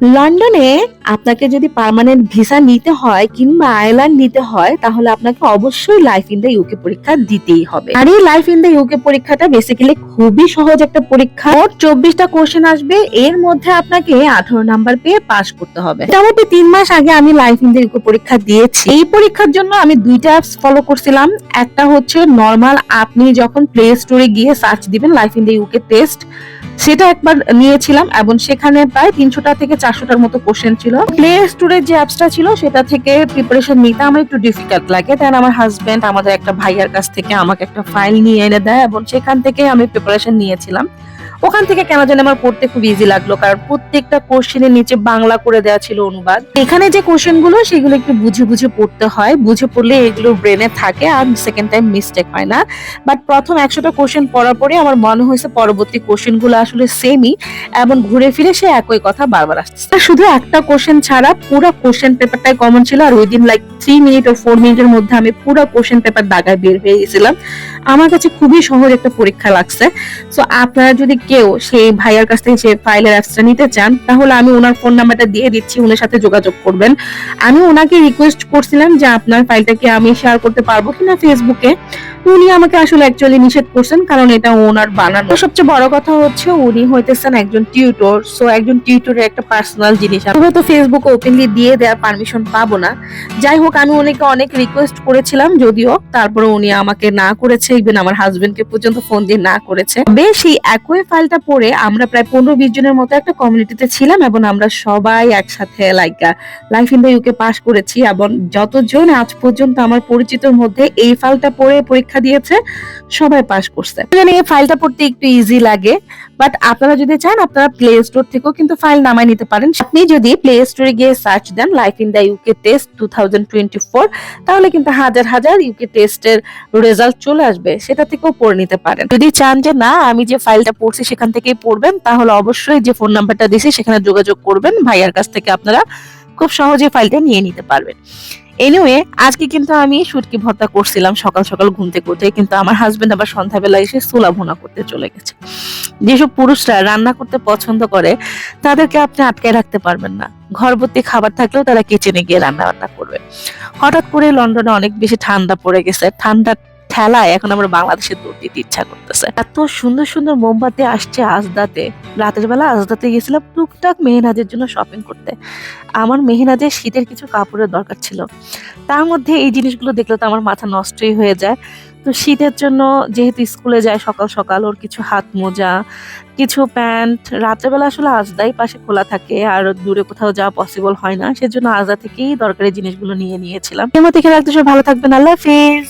লন্ডনে আপনাকে যদি পার্মানেন্ট ভিসা নিতে হয় কিংবা আইল্যান্ড নিতে হয়, তাহলে আপনাকে অবশ্যই লাইফ ইন দ্য ইউকে পরীক্ষা দিতেই হবে। আর এই লাইফ ইন দ্য ইউকে পরীক্ষাটা বেসিক্যালি খুবই সহজ একটা পরীক্ষা। মোট চব্বিশটা কোশ্চেন আসবে, এর মধ্যে আপনাকে আঠারো নাম্বার পেয়ে পাশ করতে হবে। মোটামুটি তিন মাস আগে আমি লাইফ ইন দ্য ইউকে পরীক্ষা দিয়েছি। এই পরীক্ষার জন্য আমি দুইটা অ্যাপস ফলো করছিলাম। একটা হচ্ছে নর্মাল আপনি যখন প্লে স্টোরে গিয়ে সার্চ দিবেন life in the UK test সেটা একবার নিয়েছিলাম এবং সেখানে প্রায় তিনশোটা থেকে চারশোটার মতো কোশ্চেন ছিল। প্লে স্টোরের যে অ্যাপসটা ছিল, সেটা থেকে প্রিপারেশন নিতে আমার একটু ডিফিকাল্ট লাগে। তাই আমার হাজব্যান্ড আমাদের একটা ভাইয়ার কাছ থেকে আমাকে একটা ফাইল নিয়ে এনে দেয় এবং সেখান থেকে আমি প্রিপারেশন নিয়েছিলাম। ওখান থেকে কেন জানি আমার পড়তে খুব ইজি লাগল, কারণ প্রত্যেকটা কোশ্চেনের নিচে বাংলা করে দেওয়া ছিল অনুবাদ। এখানে যে কোশ্চেনগুলো, সেগুলো একটু বুঝে বুঝে পড়তে হয়। বুঝে পড়লে এগুলো ব্রেনে থাকে আর সেকেন্ড টাইম মিস্টেক হয় না। বাট প্রথম একশোটা কোশ্চেন পড়ার পরে আমার মনে হয়েছে পরবর্তী কোশ্চেনগুলো আসলে সেমই এবং ঘুরে ফিরে সে একই কথা বারবার আসছে। শুধু একটা কোশ্চেন ছাড়া পুরো কোশ্চেন পেপারটাই কমন ছিল আর উইদিন লাইক থ্রি মিনিট ও ফোর মিনিটের মধ্যে আমি পুরো কোশ্চেন পেপার দাগায় বের হয়ে গেছিলাম আমার কাছে খুবই সহজ একটা পরীক্ষা লাগছে। সো আপনারা যদি কেউ সেই ভাইয়ার কাছ থেকে সেই ফাইলের অ্যাপসটা নিতে চান, তাহলে আমি ওনার ফোন নাম্বারটা দিয়ে দিচ্ছি ওনার সাথে যোগাযোগ করবেন। আমি ওনাকে রিকোয়েস্ট করছিলাম যে আপনার ফাইলটাকে আমি শেয়ার করতে পারব কিনা ফেসবুকে উনি আমাকে আসলে অ্যাকচুয়ালি নিষেধ করছেন, কারণ এটা ওনার বানানো। সবচেয়ে বড় কথা হচ্ছে, উনি হইতেছেন একজন টিউটর সো একজন টিউটরের একটা পার্সোনাল জিনিস। আমি হয়তো ফেসবুক ওপেনলি দিয়ে দেওয়ার পারমিশন পাবো না। যাই হোক, আমি ওনাকে অনেক রিকোয়েস্ট করেছিলাম, যদিও তারপরে উনি আমাকে না করেছে ইভেন আমার হাজবেন্ডকে পর্যন্ত ফোন দিয়ে না করেছে। বেশ এই একই ফাইলটা পড়ে আমরা প্রায় পনেরো বিশ জনের মতো একটা কমিউনিটিতে ছিলাম, এবং আমরা সবাই একসাথে like life in the UK পাশ করেছি, এবং যতজন আজ পর্যন্ত আমার পরিচিতর মধ্যে এই ফাইলটা পড়ে, পরীক্ষা দিয়েছে, সবাই পাশ করছে। জানি এই ফাইলটা পড়তে একটু ইজি লাগে। বাট আপনারা যদি চান, আপনারা প্লে স্টোর থেকেও কিন্তু ফাইল নামায় নিতে পারেন। আপনি যদি প্লে স্টোরে গিয়ে search then life in the UK test two তাহলে কিন্তু হাজার হাজার ইউকে টেস্টের রেজাল্ট চলে আসবে। সেটা থেকেও পড়ে নিতে পারেন। যদি চান যে, না, আমি যে ফাইলটা পড়ছি সেখান থেকেই পড়বেন, তাহলে অবশ্যই যে ফোন নাম্বারটা দিছি সেখানে যোগাযোগ করবেন। ভাইয়ার কাছ থেকে আপনারা খুব সহজে ফাইলটা নিয়ে নিতে পারবেন। এনিওয়ে আজকে কিন্তু আমি শুটকি ভর্তা করছিলাম সকাল সকাল ঘুম থেকে উঠে, কিন্তু আমার হাজবেন্ড আবার সন্ধ্যাবেলা এসে সোলা ভোনা করতে চলে গেছে। যেসব পুরুষরা রান্না করতে পছন্দ করে, তাদেরকে আপনি আটকে রাখতে পারবেন না। ঘরবর্তী খাবার থাকলেও তারা কিচেনে গিয়ে রান্না বান্না করবে। হঠাৎ করে লন্ডনে অনেক বেশি ঠান্ডা পড়ে গেছে। ঠান্ডা ঠেলায় এখন আমরা বাংলাদেশে দৌড় দিতে ইচ্ছা করতেছে। এত সুন্দর সুন্দর মোমবাতি আসছে আজদাতে। রাতের বেলা আজদাতে গেছিলাম টুকটাক মেহনাজের জন্য শপিং করতে। আমার মেহনাজের শীতের কিছু কাপড়ের দরকার ছিল। তার মধ্যে এই জিনিসগুলো দেখলে তো আমার মাথা নষ্টই হয়ে যায়। তো শীতের জন্য যেহেতু স্কুলে যায় সকাল সকাল, ওর কিছু হাত মোজা, কিছু প্যান্ট রাত্রেবেলা আসলে আজদাই পাশে খোলা থাকে আর দূরে কোথাও যাওয়া পসিবল হয় না। সেজন্য আজদা থেকেই দরকারি জিনিসগুলো নিয়ে নিয়েছিলাম। এর মধ্যে খেলে একদম ভালো থাকবেন। আল্লাহ হাফিজ।